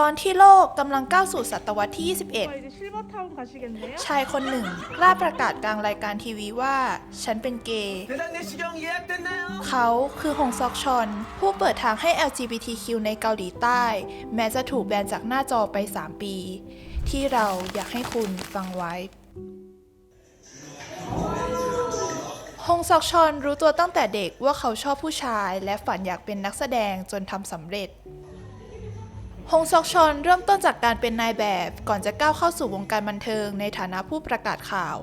ตอนที่โลกกำลังก้าวสู่ศตวรรษที่ 21 ชายคนหนึ่งกล้าประกาศกลางรายการทีวีว่า ฉันเป็นเกย์ เขาคือฮงซอกชอน ผู้เปิดทางให้ LGBTQ ในเกาหลีใต้ แม้จะถูกแบนจากหน้าจอไป 3 ปี ที่เราอยากให้คุณฟังไว้ฮงซอกชอนรู้ตัวตั้งแต่เด็กว่าเขาชอบผู้ชาย และฝันอยากเป็นนักแสดงจนทำสำเร็จ ฮงซอกชอนเริ่มต้นจากการเป็นนายแบบก่อนจะก้าวเข้าสู่วงการบันเทิงในฐานะผู้ประกาศข่าว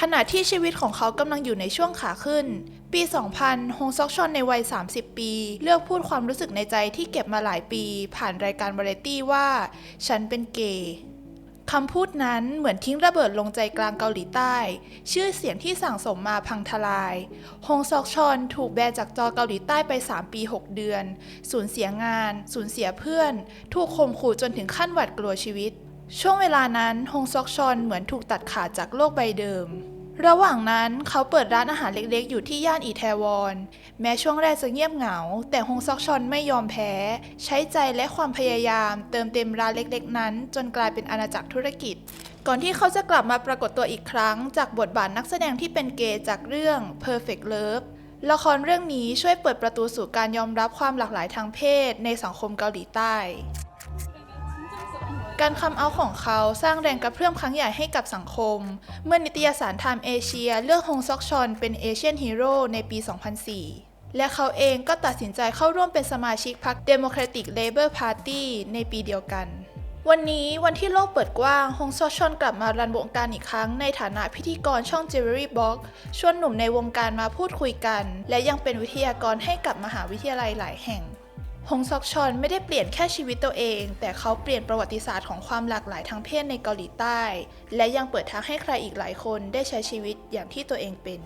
ขณะที่ชีวิตของเขากำลังอยู่ในช่วงขาขึ้น ปี 2000 ฮงซอกชอนในวัย 30 ปี เลือกพูดความรู้สึกในใจที่เก็บมาหลายปี ผ่านรายการวาไรตี้ว่า ฉันเป็นเกย์ คำพูดนั้นเหมือนทิ้งระเบิดลงใจกลางเกาหลีใต้ ชื่อเสียงที่สั่งสมมาพังทลาย ฮงซอกชอนถูกแบนจากจอเกาหลีใต้ไป 3 ปี 6 เดือน สูญเสียงาน สูญเสียเพื่อน ถูกข่มขู่จนถึงขั้นหวาดกลัวชีวิต ช่วงเวลานั้น ฮงซอกชอนเหมือนถูกตัดขาดจากโลกใบเดิม ระหว่างนั้นเขาเปิดร้านอาหารเล็กๆ อยู่ที่ย่านอีแทวอน แม้ช่วงแรกจะเงียบเหงา แต่ฮงซอกชอนไม่ยอมแพ้ ใช้ใจและความพยายามเติมเต็มร้านเล็กๆ นั้น จนกลายเป็นอาณาจักรธุรกิจ ก่อนที่เขาจะกลับมาปรากฏตัวอีกครั้ง จากบทบาทนักแสดงที่เป็นเกย์จากเรื่อง Perfect Love ละครเรื่องนี้ช่วยเปิดประตูสู่การยอมรับความหลากหลายทางเพศในสังคมเกาหลีใต้ การคัมเอาของเขาสร้างแรงกระเพื่อมครั้งใหญ่ให้กับสังคม เมื่อนิตยสารไทม์เอเชียเลือกฮงซอกชอนเป็นเอเชียนฮีโร่ในปี 2004 และเขาเองก็ตัดสินใจเข้าร่วมเป็นสมาชิกพรรค Democratic Labour Party ในปีเดียวกัน วันนี้วันที่โลกเปิดกว้างฮงซอกชอนกลับมารันวงการอีกครั้งในฐานะพิธีกรช่อง Jewelry Box ชวนหนุ่มในวงการมาพูดคุยกัน และยังเป็นวิทยากรให้กับมหาวิทยาลัยหลายแห่ง ฮงซอกชอนไม่ได้เปลี่ยนแค่ชีวิตตัวเอง แต่เขาเปลี่ยนประวัติศาสตร์ของความหลากหลายทางเพศในเกาหลีใต้ และยังเปิดทางให้ใครอีกหลายคนได้ใช้ชีวิตอย่างที่ตัวเองเป็น